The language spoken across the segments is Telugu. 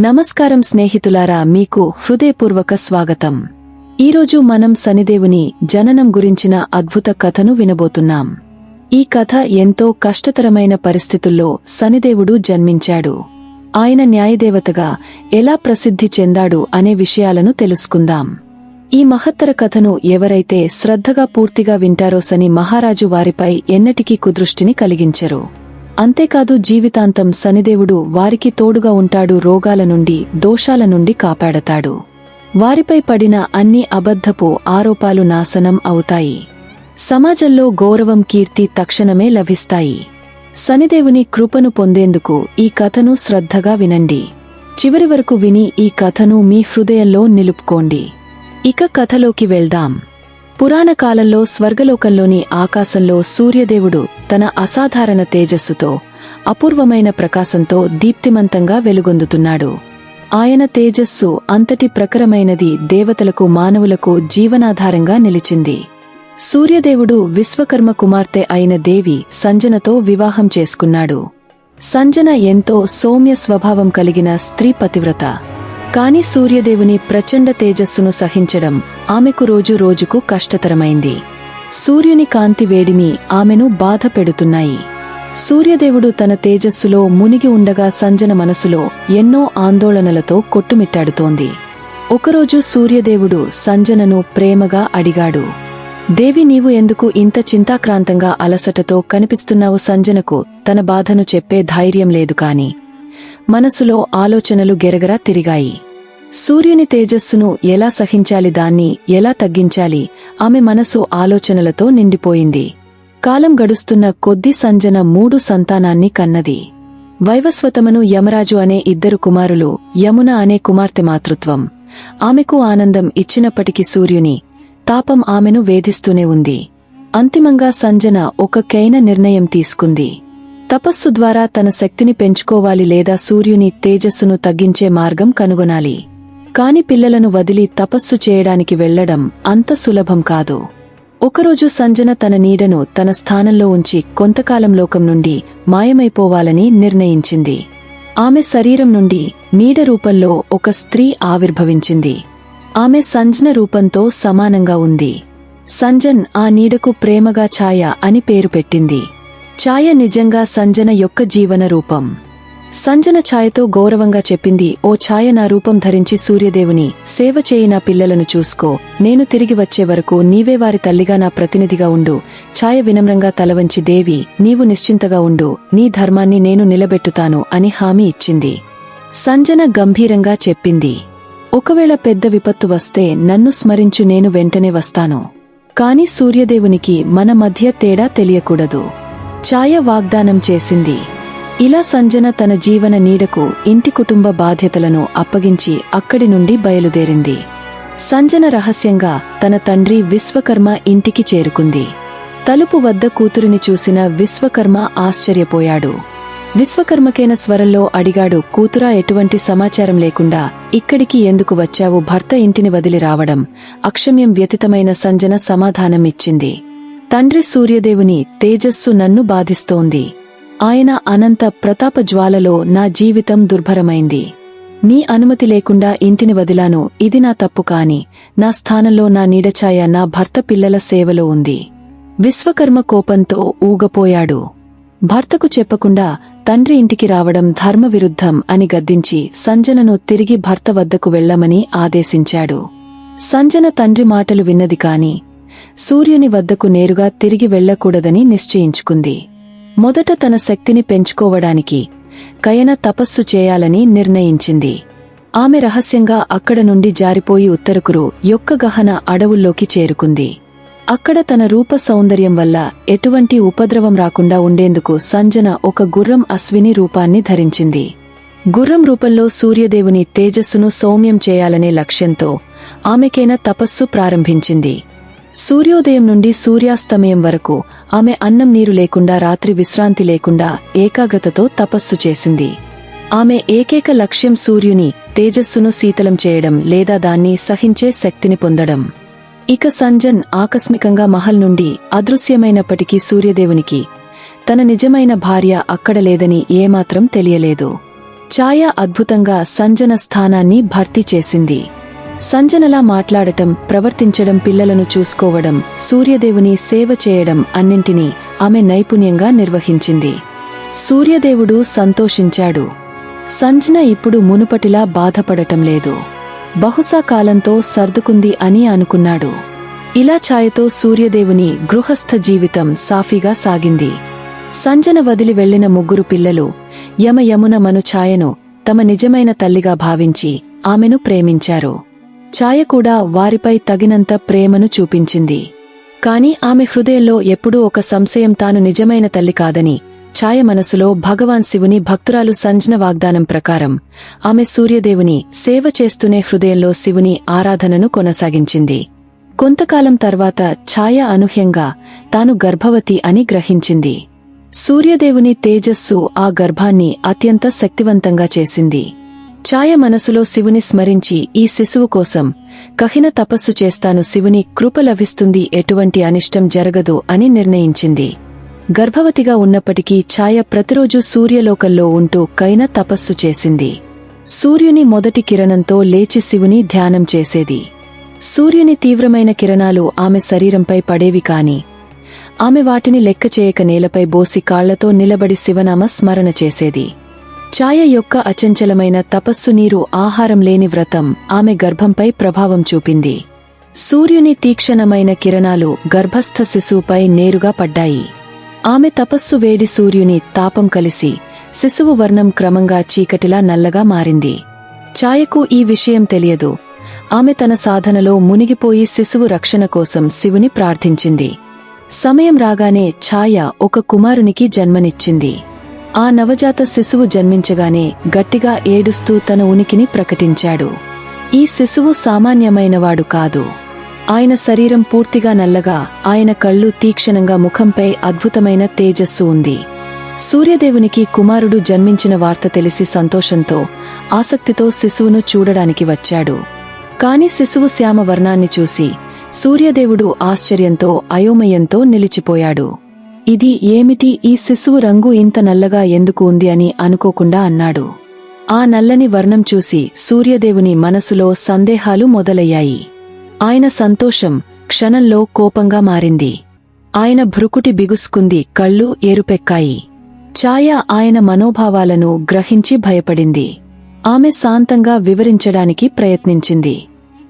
నమస్కారం స్నేహితులారా మీకు హృదయపూర్వక స్వాగతం. ఈరోజు మనం శనిదేవుని జననం గురించిన అద్భుత కథను వినబోతున్నాం. ఈ కథ ఎంతో కష్టతరమైన పరిస్థితుల్లో శనిదేవుడు జన్మించాడు. ఆయన న్యాయదేవతగా ఎలా ప్రసిద్ధి చెందాడు అనే విషయాలను తెలుసుకుందాం. ఈ మహత్తర కథను ఎవరైతే శ్రద్ధగా పూర్తిగా వింటారో శని మహారాజు వారిపై ఎన్నటికీ కుదృష్టిని కలిగించరు. అంతేకాదు జీవితాంతం శనిదేవుడు వారికి తోడుగా ఉంటాడు రోగాల నుండి దోషాల నుండి కాపాడతాడు. వారిపై పడిన అన్ని అబద్ధపు ఆరోపాలు నాశనం అవుతాయి. సమాజంలో గౌరవం కీర్తి తక్షణమే లభిస్తాయి. శనిదేవుని కృపను పొందేందుకు ఈ కథను శ్రద్ధగా వినండి. చివరి వరకు విని ఈ కథను మీ హృదయంలో నిలుపుకోండి. ఇక కథలోకి వెళ్దాం. పురాణ కాలంలో స్వర్గలోకంలోని ఆకాశంలో సూర్యదేవుడు తన అసాధారణ తేజస్సుతో అపూర్వమైన ప్రకాశంతో దీప్తిమంతంగా వెలుగొందుతున్నాడు. ఆయన తేజస్సు అంతటి ప్రకరమైనది దేవతలకు మానవులకు జీవనాధారంగా నిలిచింది. సూర్యదేవుడు విశ్వకర్మ కుమార్తె అయిన దేవి సంజనతో వివాహం చేసుకున్నాడు. సంజన ఎంతో సౌమ్య స్వభావం కలిగిన స్త్రీ పతివ్రత. కాని సూర్యదేవుని ప్రచండ తేజస్సును సహించడం ఆమెకు రోజు రోజుకు కష్టతరమైంది. సూర్యుని కాంతి వేడిమి ఆమెను బాధ పెడుతున్నాయి. సూర్యదేవుడు తన తేజస్సులో మునిగి ఉండగా సంజన మనసులో ఎన్నో ఆందోళనలతో కొట్టుమిట్టాడుతోంది. ఒకరోజు సూర్యదేవుడు సంజనను ప్రేమగా అడిగాడు. దేవి నీవు ఎందుకు ఇంత చింతాక్రాంతంగా అలసటతో కనిపిస్తున్నావు? సంజనకు తన బాధను చెప్పే ధైర్యం లేదు కాని మనసులో ఆలోచనలు గెరగరా తిరిగాయి. సూర్యుని తేజస్సును ఎలా సహించాలి దాన్ని ఎలా తగ్గించాలి ఆమె మనసు ఆలోచనలతో నిండిపోయింది. కాలం గడుస్తున్న కొద్ది సంజన మూడు సంతానాన్ని కన్నది. వైవస్వతమను యమరాజు అనే ఇద్దరు కుమారులు యమున అనే కుమార్తె మాతృత్వం. ఆమెకు ఆనందం ఇచ్చినప్పటికీ సూర్యుని తాపం ఆమెను వేధిస్తూనే ఉంది. అంతిమంగా సంజన ఒక కైన నిర్ణయం తీసుకుంది. తపస్సు ద్వారా తన శక్తిని పెంచుకోవాలి లేదా సూర్యుని తేజస్సును తగ్గించే మార్గం కనుగొనాలి. కాని పిల్లలను వదిలి తపస్సు చేయడానికి వెళ్ళడం అంత సులభం కాదు. ఒకరోజు సంజన తన నీడను తన స్థానంలో ఉంచి కొంతకాలం లోకం నుండి మాయమైపోవాలని నిర్ణయించింది. ఆమె శరీరం నుండి నీడ రూపంలో ఒక స్త్రీ ఆవిర్భవించింది. ఆమె సంజన రూపంతో సమానంగా ఉంది. సంజన్ ఆ నీడకు ప్రేమగా ఛాయ అని పేరు పెట్టింది. ఛాయ నిజంగా సంజన యొక్క జీవన రూపం. సంజన ఛాయతో గౌరవంగా చెప్పింది ఓ ఛాయ నా రూపం ధరించి సూర్యదేవుని సేవ చేయి నా పిల్లలను చూసుకో నేను తిరిగి వచ్చే వరకు నీవే వారి తల్లిగా నా ప్రతినిధిగా ఉండు ఛాయ వినమ్రంగా తలవంచి దేవి నీవు నిశ్చింతగా ఉండు నీ ధర్మాన్ని నేను నిలబెట్టుతాను అని హామీ ఇచ్చింది. సంజన గంభీరంగా చెప్పింది ఒకవేళ పెద్ద విపత్తు వస్తే నన్ను స్మరించు నేను వెంటనే వస్తాను. కాని సూర్యదేవునికి మన మధ్య తేడా తెలియకూడదు. ఛాయ వాగ్దానం చేసింది. ఇలా సంజన తన జీవన నీడకు ఇంటి కుటుంబ బాధ్యతలను అప్పగించి అక్కడి నుండి బయలుదేరింది. సంజన రహస్యంగా తన తండ్రి విశ్వకర్మ ఇంటికి చేరుకుంది. తలుపు వద్ద కూతురిని చూసిన విశ్వకర్మ ఆశ్చర్యపోయాడు. విశ్వకర్మకైన స్వరంలో అడిగాడు కూతురా ఎటువంటి సమాచారం లేకుండా ఇక్కడికి ఎందుకు వచ్చావు? భర్త ఇంటిని వదిలి రావడం. అక్షమ్యం వ్యతితమైన సంజన సమాధానం ఇచ్చింది తండ్రి సూర్యదేవుని తేజస్సు నన్ను బాధిస్తోంది. ఆయన అనంత ప్రతాప జ్వాలలో నా జీవితం దుర్భరమైంది. నీ అనుమతి లేకుండా ఇంటిని వదిలాను ఇది నా తప్పు కాని నా స్థానంలో నా నీడఛాయ నా భర్త పిల్లల సేవలో ఉంది. విశ్వకర్మ కోపంతో ఊగపోయాడు. భర్తకు చెప్పకుండా తండ్రి ఇంటికి రావడం ధర్మవిరుద్ధం అని గద్దించి సంజనను తిరిగి భర్త వద్దకు వెళ్ళమని ఆదేశించాడు. సంజన తండ్రి మాటలు విన్నది కాని సూర్యుని వద్దకు నేరుగా తిరిగి వెళ్ళకూడదని నిశ్చయించుకుంది. మొదట తన శక్తిని పెంచుకోవడానికి కయన తపస్సు చేయాలని నిర్ణయించింది. ఆమె రహస్యంగా అక్కడ నుండి జారిపోయి ఉత్తరకురు యొక్క గహన అడవుల్లోకి చేరుకుంది. అక్కడ తన రూప సౌందర్యం వల్ల ఎటువంటి ఉపద్రవం రాకుండా ఉండేందుకు సంజన ఒక గుర్రం అశ్విని రూపాన్ని ధరించింది. గుర్రం రూపంలో సూర్యదేవుని తేజస్సును సౌమ్యం చేయాలనే లక్ష్యంతో ఆమెకైనా తపస్సు ప్రారంభించింది. సూర్యోదయం నుండి సూర్యాస్తమయం వరకు ఆమె అన్నం నీరు లేకుండా రాత్రి విశ్రాంతి లేకుండా ఏకాగ్రతతో తపస్సు చేసింది. ఆమె ఏకైక లక్ష్యం సూర్యుని తేజస్సును శీతలం చేయడం లేదా దాన్ని సహించే శక్తిని పొందడం. ఇక సంజన్ ఆకస్మికంగా మహల్ నుండి అదృశ్యమైనప్పటికీ సూర్యదేవునికి తన నిజమైన భార్య అక్కడ లేదని ఏమాత్రం తెలియలేదు. ఛాయ అద్భుతంగా సంజన స్థానాన్ని భర్తీ చేసింది. సంజనలా మాట్లాడటం ప్రవర్తించడం పిల్లలను చూసుకోవడం సూర్యదేవుని సేవ చేయడం అన్నింటినీ ఆమె నైపుణ్యంగా నిర్వహించింది. సూర్యదేవుడు సంతోషించాడు. సంజన ఇప్పుడు మునుపటిలా బాధపడటం లేదు. బహుశా కాలంతో సర్దుకుంది అని అనుకున్నాడు. ఇలా ఛాయతో సూర్యదేవుని గృహస్థ జీవితం సాఫీగా సాగింది. సంజన వదిలి వెళ్ళిన ముగ్గురు పిల్లలు యమ యమున మను ఛాయను తమ నిజమైన తల్లిగా భావించి ఆమెను ప్రేమించారు. ఛాయ కూడా వారిపై తగినంత ప్రేమను చూపించింది. కాని ఆమె హృదయంలో ఎప్పుడూ ఒక సంశయం తాను నిజమైన తల్లి కాదని ఛాయ మనసులో భగవాన్ శివుని భక్తురాలు సంజన వాగ్దానం ప్రకారం ఆమె సూర్యదేవుని సేవ చేస్తూనే హృదయంలో శివుని ఆరాధనను కొనసాగించింది. కొంతకాలం తర్వాత ఛాయ అనూహ్యంగా తాను గర్భవతి అని గ్రహించింది. సూర్యదేవుని తేజస్సు ఆ గర్భాన్ని అత్యంత శక్తివంతంగా చేసింది. ఛాయ మనసులో శివుని స్మరించి ఈ శిశువు కోసం కహిన తపస్సు చేస్తాను శివుని కృప లభిస్తుంది ఎటువంటి అనిష్టం జరగదు అని నిర్ణయించింది. గర్భవతిగా ఉన్నప్పటికీ ఛాయ ప్రతిరోజు సూర్యలోకంలో ఉంటూ కైన తపస్సు చేసింది. సూర్యుని మొదటి కిరణంతో లేచి శివుని ధ్యానం చేసేది. సూర్యుని తీవ్రమైన కిరణాలు ఆమె శరీరంపై పడేవి కాని ఆమె వాటిని లెక్క చేయక నేలపై బోసి కాళ్ళతో నిలబడి శివనామ స్మరణ చేసేది. ఛాయ యొక్క అచంచలమైన తపస్సు నీరు ఆహారం లేని వ్రతం ఆమె గర్భంపై ప్రభావం చూపింది. సూర్యుని తీక్షణమైన కిరణాలు గర్భస్థ శిశువుపై నేరుగా పడ్డాయి. ఆమె తపస్సు వేడి సూర్యుని తాపం కలిసి శిశువు వర్ణం క్రమంగా చీకటిలా నల్లగా మారింది. ఛాయకు ఈ విషయం తెలియదు. ఆమె తన సాధనలో మునిగిపోయి శిశువు రక్షణ కోసం శివుని ప్రార్థించింది. సమయం రాగానే ఛాయ ఒక కుమారునికి జన్మనిచ్చింది. ఆ నవజాత శిశువు జన్మించగానే గట్టిగా ఏడుస్తూ తన ఉనికిని ప్రకటించాడు. ఈ శిశువు సామాన్యమైనవాడు కాదు. ఆయన శరీరం పూర్తిగా నల్లగా ఆయన కళ్ళు తీక్షణంగా ముఖంపై అద్భుతమైన తేజస్సు ఉంది. సూర్యదేవునికి కుమారుడు జన్మించిన వార్త తెలిసి సంతోషంతో ఆసక్తితో శిశువును చూడడానికి వచ్చాడు. కాని శిశువు శ్యామ వర్ణాన్ని చూసి సూర్యదేవుడు ఆశ్చర్యంతో అయోమయంతో నిలిచిపోయాడు. ఇది ఏమిటి ఈ శిశువు రంగు ఇంత నల్లగా ఎందుకు ఉంది అని అనుకోకుండా అన్నాడు. ఆ నల్లని వర్ణం చూసి సూర్యదేవుని మనసులో సందేహాలు మొదలయ్యాయి. ఆయన సంతోషం క్షణంలో కోపంగా మారింది. ఆయన భృకుటి బిగుసుకుంది కళ్ళు ఏరుపెక్కాయి ఛాయ ఆయన మనోభావాలను గ్రహించి భయపడింది. ఆమె శాంతంగా వివరించడానికి ప్రయత్నించింది.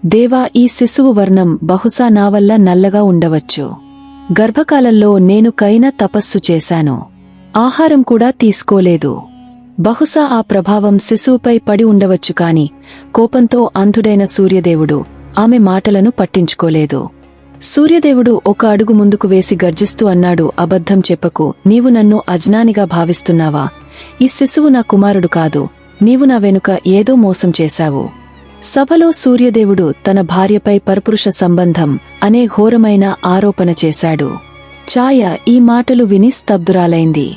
దేవా ఈ శిశువు వర్ణం బహుశా నా వల్ల నల్లగా ఉండవచ్చు. గర్భకాలంలో నేను కైన తపస్సు చేశాను. ఆహారం కూడా తీసుకోలేదు. బహుశా ఆ ప్రభావం శిశువుపై పడి ఉండవచ్చు కాని కోపంతో అంధుడైన సూర్యదేవుడు ఆమె మాటలను పట్టించుకోలేదు. సూర్యదేవుడు ఒక అడుగు ముందుకు వేసి గర్జిస్తూ అన్నాడు అబద్ధం చెప్పకు నీవు నన్ను అజ్ఞానిగా భావిస్తున్నావా? ఈ శిశువు నా కుమారుడు కాదు నీవు నా వెనుక ఏదో మోసం చేశావు. సభలో సూర్యదేవుడు తన భార్యపై పరపురుష సంబంధం అనే ఘోరమైన ఆరోపణ చేశాడు. ఛాయ ఈ మాటలు విని స్తబ్దురాలైంది.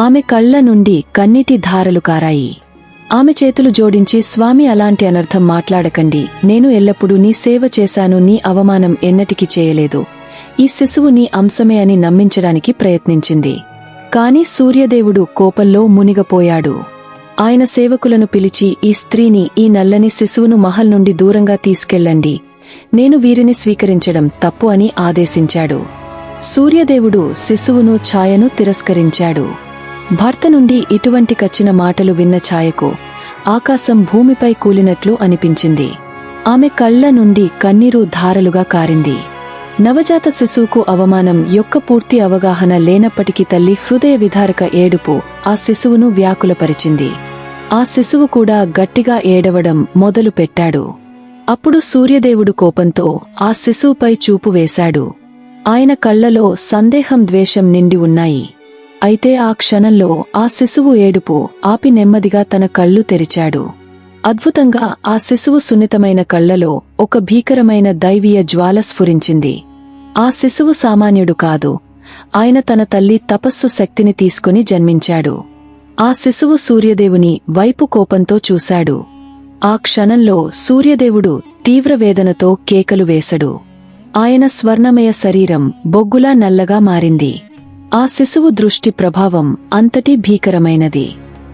ఆమె కళ్ళ నుండి కన్నిటి ధారలు కారాయి. ఆమె చేతులు జోడించి స్వామి అలాంటి అనర్థం మాట్లాడకండి. నేను ఎల్లప్పుడూ నీ సేవ చేశాను. నీ అవమానం ఎన్నటికి చేయలేదు. ఈ శిశువు నీ అంశమే అని నమ్మించడానికి ప్రయత్నించింది. కాని సూర్యదేవుడు కోపంలో మునిగపోయాడు. ఆయన సేవకులను పిలిచి ఈ స్త్రీని ఈ నల్లని శిశువును మహల్ నుండి దూరంగా తీసుకెళ్ళండి. నేను వీరిని స్వీకరించడం తప్పు అని ఆదేశించాడు. సూర్యదేవుడు శిశువును ఛాయను తిరస్కరించాడు. భర్త నుండి ఇటువంటి కచ్చిన మాటలు విన్న ఛాయకు ఆకాశం భూమిపై కూలినట్లు అనిపించింది. ఆమె కళ్ళ నుండి కన్నీరు ధారలుగా కారింది. నవజాత శిశువుకు అవమానం యొక్క పూర్తి అవగాహన లేనప్పటికీ తల్లి హృదయ విధారక ఏడుపు ఆ శిశువును వ్యాకులపరిచింది. ఆ శిశువు కూడా గట్టిగా ఏడవడం మొదలు పెట్టాడు. అప్పుడు సూర్యదేవుడు కోపంతో ఆ శిశువుపై చూపు వేశాడు. ఆయన కళ్ళలో సందేహం ద్వేషం నిండి ఉన్నాయి. అయితే ఆ క్షణంలో ఆ శిశువు ఏడుపు ఆపి నెమ్మదిగా తన కళ్ళు తెరిచాడు. అద్భుతంగా ఆ శిశువు సున్నితమైన కళ్ళలో ఒక భీకరమైన దైవీయ జ్వాల స్ఫురించింది. ఆ శిశువు సామాన్యుడు కాదు. ఆయన తన తల్లి తపస్సు శక్తిని తీసుకుని జన్మించాడు. ఆ శిశువు సూర్యదేవుని వైపు కోపంతో చూశాడు. ఆ క్షణంలో సూర్యదేవుడు తీవ్రవేదనతో కేకలు వేసడు ఆయన స్వర్ణమయ శరీరం బొగ్గులా నల్లగా మారింది. ఆ శిశువు దృష్టి ప్రభావం అంతటి భీకరమైనది.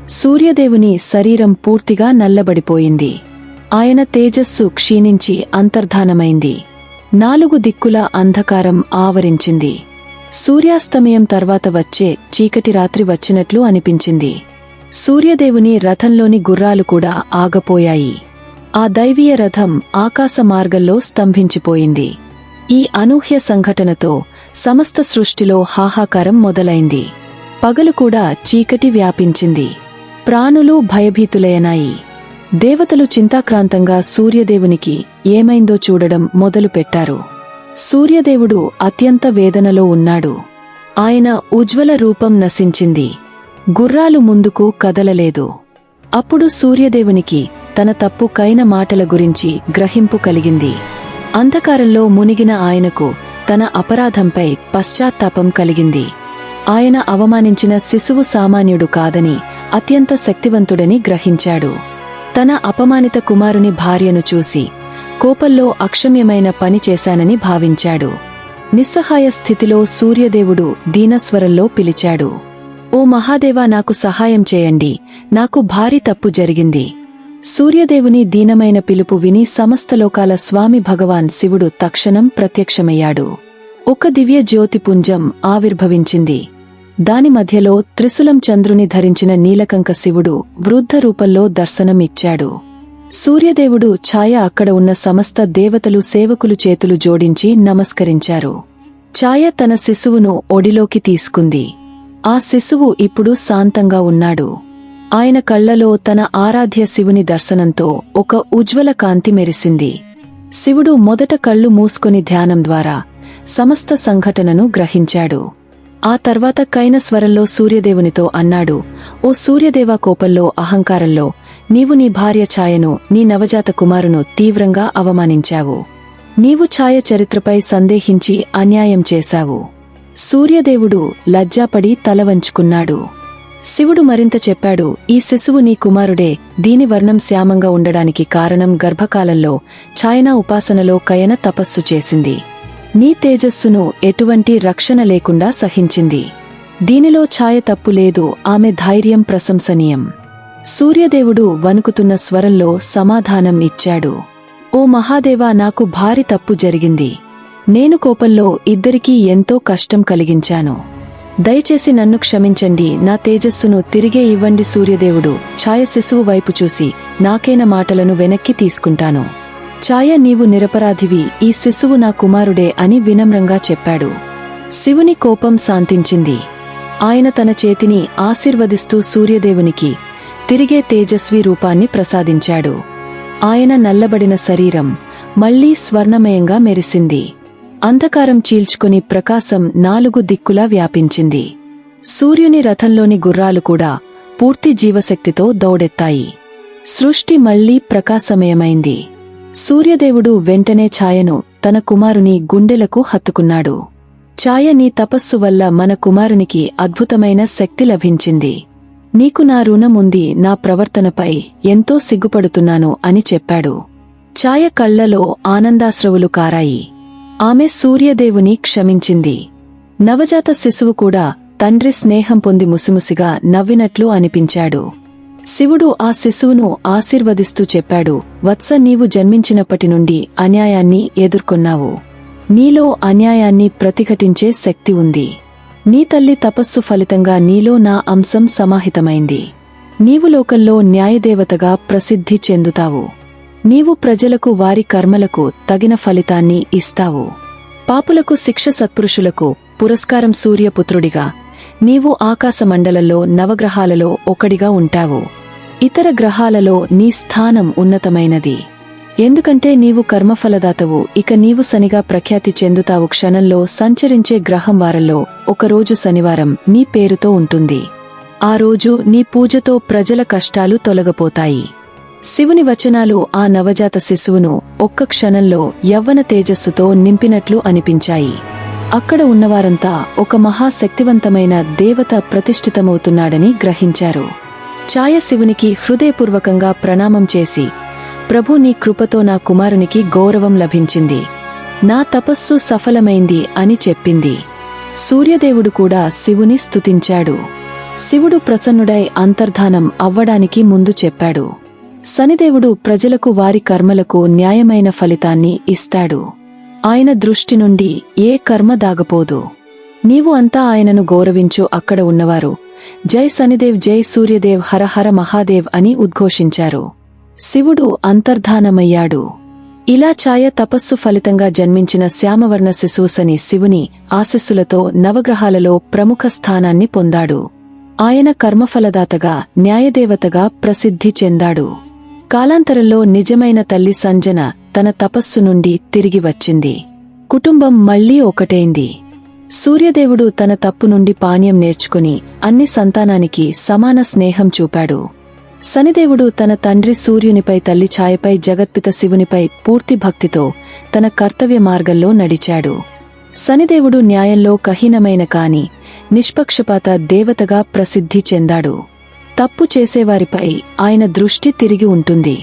సూర్యదేవుని శరీరం పూర్తిగా నల్లబడిపోయింది. ఆయన తేజస్సు క్షీణించి అంతర్ధానమైంది. నాలుగు దిక్కుల అంధకారం ఆవరించింది. సూర్యాస్తమయం తర్వాత వచ్చే చీకటి రాత్రి వచ్చినట్లు అనిపించింది. సూర్యదేవుని రథంలోని గుర్రాలు కూడా ఆగపోయాయి. ఆ దైవీయ రథం ఆకాశ మార్గంలో స్తంభించిపోయింది. ఈ అనూహ్య సంఘటనతో సమస్త సృష్టిలో హాహాకారం మొదలైంది. పగలు కూడా చీకటి వ్యాపించింది. ప్రాణులు భయభీతులైనాయి. దేవతలు చింతాక్రాంతంగా సూర్యదేవునికి ఏమైందో చూడడం మొదలుపెట్టారు. సూర్యదేవుడు అత్యంత వేదనలో ఉన్నాడు. ఆయన ఉజ్వల రూపం నశించింది. గుర్రాలు ముందుకు కదలలేదు. అప్పుడు సూర్యదేవునికి తన తప్పు కైన మాటల గురించి గ్రహింపు కలిగింది. అంధకారంలో మునిగిన ఆయనకు తన అపరాధంపై పశ్చాత్తాపం కలిగింది. ఆయన అవమానించిన శిశువు సామాన్యుడు కాదని అత్యంత శక్తివంతుడని గ్రహించాడు. తన అపమానిత కుమారుని భార్యను చూసి కోపంలో అక్షమ్యమైన పని చేశానని భావించాడు. నిస్సహాయ స్థితిలో సూర్యదేవుడు దీనస్వరంలో పిలిచాడు. ఓ మహాదేవా నాకు సహాయం చేయండి. నాకు భారీ తప్పు జరిగింది. సూర్యదేవుని దీనమైన పిలుపు విని సమస్తలోకాల స్వామి భగవాన్ శివుడు తక్షణం ప్రత్యక్షమయ్యాడు. ఒక దివ్య జ్యోతిపుంజం ఆవిర్భవించింది. దాని మధ్యలో త్రిశూలం చంద్రుని ధరించిన నీలకంక శివుడు వృద్ధ రూపంలో దర్శనమిచ్చాడు. సూర్యదేవుడు ఛాయ అక్కడ ఉన్న సమస్త దేవతలు సేవకులు చేతులు జోడించి నమస్కరించారు. ఛాయ తన శిశువును ఒడిలోకి తీసుకుంది. ఆ శిశువు ఇప్పుడు శాంతంగా ఉన్నాడు. ఆయన కళ్ళలో తన ఆరాధ్య శివుని దర్శనంతో ఒక ఉజ్వల కాంతి మెరిసింది. శివుడు మొదట కళ్ళు మూసుకొని ధ్యానం ద్వారా సమస్త సంఘటనను గ్రహించాడు. ఆ తర్వాత కైన స్వరంలో సూర్యదేవునితో అన్నాడు ఓ సూర్యదేవా కోపంలో అహంకారంలో నీవు నీ భార్య ఛాయను నీ నవజాత కుమారును తీవ్రంగా అవమానించావు. నీవు ఛాయ చరిత్రపై సందేహించి అన్యాయం చేశావు. సూర్యదేవుడు లజ్జాపడి తలవంచుకున్నాడు శివుడు మరింత చెప్పాడు ఈ శిశువు నీ కుమారుడే దీని వర్ణం శ్యామంగా ఉండడానికి కారణం గర్భకాలంలో ఛాయనా ఉపాసనలో కయన తపస్సు చేసింది. నీ తేజస్సును ఎటువంటి రక్షణ లేకుండా సహించింది. దీనిలో ఛాయ తప్పు లేదు ఆమె ధైర్యం ప్రశంసనీయం. సూర్యదేవుడు వణుకుతున్న స్వరంలో సమాధానం ఇచ్చాడు. ఓ మహాదేవా నాకు భారీ తప్పు జరిగింది. నేను కోపంలో ఇద్దరికీ ఎంతో కష్టం కలిగించాను. దయచేసి నన్ను క్షమించండి. నా తేజస్సును తిరిగే ఇవ్వండి సూర్యదేవుడు. ఛాయ శిశువు వైపు చూసి నాకైన మాటలను వెనక్కి తీసుకుంటాను. ఛాయ నీవు నిరపరాధివి. ఈ శిశువు నా కుమారుడే అని వినమ్రంగా చెప్పాడు. శివుని కోపం శాంతించింది. ఆయన తన చేతిని ఆశీర్వదిస్తూ సూర్యదేవునికి తిరిగే తేజస్వి రూపాన్ని ప్రసాదించాడు. ఆయన నల్లబడిన శరీరం మళ్ళీ స్వర్ణమయంగా మెరిసింది. అంధకారం చీల్చుకుని ప్రకాశం నాలుగు దిక్కులా వ్యాపించింది. సూర్యుని రథంలోని గుర్రాలు కూడా పూర్తి జీవశక్తితో దౌడెత్తాయి. సృష్టి మళ్ళీ ప్రకాశమయమైంది. సూర్యదేవుడు వెంటనే ఛాయను తన కుమారుని గుండెలకు హత్తుకున్నాడు. ఛాయ నీ తపస్సు వల్ల మన కుమారునికి అద్భుతమైన శక్తి లభించింది. నీకు నా రుణముంది నా ప్రవర్తనపై ఎంతో సిగ్గుపడుతున్నాను అని చెప్పాడు. ఛాయ కళ్ళలో ఆనందాశ్రవులు కారాయి. ఆమె సూర్యదేవుని క్షమించింది. నవజాత శిశువు కూడా తండ్రి స్నేహం పొంది ముసిముసిగా నవ్వినట్లు అనిపించాడు. శివుడు ఆ శిశువును ఆశీర్వదిస్తూ చెప్పాడు వత్స నీవు జన్మించినప్పటి నుండి అన్యాయాన్ని ఎదుర్కొన్నావు. నీలో అన్యాయాన్ని ప్రతిఘటించే శక్తి ఉంది. నీ తల్లి తపస్సు ఫలితంగా నీలో నా అంశం సమాహితమైంది. నీవు లోకల్లో న్యాయదేవతగా ప్రసిద్ధి చెందుతావు. నీవు ప్రజలకు వారి కర్మలకు తగిన ఫలితాన్ని ఇస్తావు. పాపులకు శిక్ష సత్పురుషులకు పురస్కారం సూర్యపుత్రుడిగా నీవు ఆకాశమండలంలో నవగ్రహాలలో ఒకడిగా ఉంటావు. ఇతర గ్రహాలలో నీ స్థానం ఉన్నతమైనది. ఎందుకంటే నీవు కర్మఫలదాతవు ఇక నీవు శనిగా ప్రఖ్యాతి చెందుతావు క్షణంలో సంచరించే గ్రహం వారంలో ఒకరోజు శనివారం నీ పేరుతో ఉంటుంది. ఆ రోజు నీ పూజతో ప్రజల కష్టాలు తొలగపోతాయి. శివుని వచనాలు ఆ నవజాత శిశువును ఒక్క క్షణంలో యవ్వన తేజస్సుతో నింపినట్లు అనిపించాయి. అక్కడ ఉన్నవారంతా ఒక మహాశక్తివంతమైన దేవత ప్రతిష్ఠితమవుతున్నాడని గ్రహించారు. ఛాయ శివునికి హృదయపూర్వకంగా ప్రణామం చేసి ప్రభు నీ కృపతో నా కుమారునికి గౌరవం లభించింది. నా తపస్సు సఫలమైంది అని చెప్పింది. సూర్యదేవుడు కూడా శివుని స్తుతించాడు. శివుడు ప్రసన్నుడై అంతర్ధానం అవ్వడానికి ముందు చెప్పాడు. శనిదేవుడు ప్రజలకు వారి కర్మలకు న్యాయమైన ఫలితాన్ని ఇస్తాడు. ఆయన దృష్టి నుండి ఏ కర్మ దాగపోదు. నీవు అంతా ఆయనను గౌరవించు అక్కడ ఉన్నవారు. జై శనిదేవ్ జై సూర్యదేవ్ హర హర మహాదేవ్ అని ఉద్ఘోషించారు. శివుడు అంతర్ధానమయ్యాడు. ఇలా ఛాయ తపస్సు ఫలితంగా జన్మించిన శ్యామవర్ణ శిశూసని శివుని ఆశస్సులతో నవగ్రహాలలో ప్రముఖ స్థానాన్ని పొందాడు. ఆయన కర్మఫలదాతగా న్యాయదేవతగా ప్రసిద్ధి చెందాడు. కాలాంతరంలో నిజమైన తల్లి సంజన తన తపస్సు నుండి తిరిగి వచ్చింది. కుటుంబం మళ్ళీ ఒకటైంది. సూర్యదేవుడు తన తప్పు నుండి పానీయం నేర్చుకుని అన్ని సంతానానికి సమాన స్నేహం చూపాడు. శనిదేవుడు తన తండ్రి సూర్యునిపై తల్లి ఛాయపై జగత్పిత శివునిపై పూర్తి భక్తితో తన కర్తవ్య మార్గంలో నడిచాడు. శనిదేవుడు న్యాయంలో కహీనమైన కాని నిష్పక్షపాత దేవతగా ప్రసిద్ధి చెందాడు. తప్పు చేసేవారిపై ఆయన దృష్టి తిరిగి ఉంటుంది.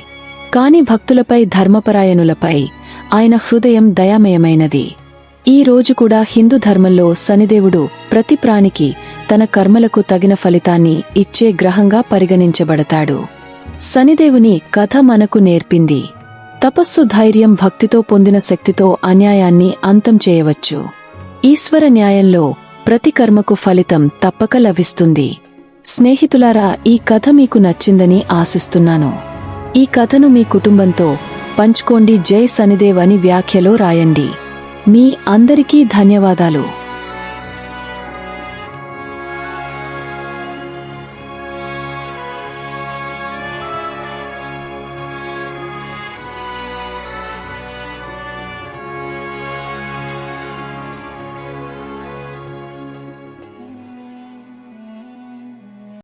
కాని భక్తులపై ధర్మపరాయణులపై ఆయన హృదయం దయామయమైనది. ఈ రోజు కూడా హిందూ ధర్మంలో శనిదేవుడు ప్రతి ప్రాణికి తన కర్మలకు తగిన ఫలితాన్ని ఇచ్చే గ్రహంగా పరిగణించబడతాడు. శనిదేవుని కథ మనకు నేర్పింది. తపస్సు ధైర్యం భక్తితో పొందిన శక్తితో అన్యాయాన్ని అంతం చేయవచ్చు. ఈశ్వర న్యాయంలో ప్రతి కర్మకు ఫలితం తప్పక లభిస్తుంది. స్నేహితులారా ఈ కథ మీకు నచ్చిందని ఆశిస్తున్నాను. ఈ కథను మీ కుటుంబంతో పంచుకోండి జై శనిదేవ్ అని వ్యాఖ్యలో రాయండి. మీ అందరికీ ధన్యవాదాలు.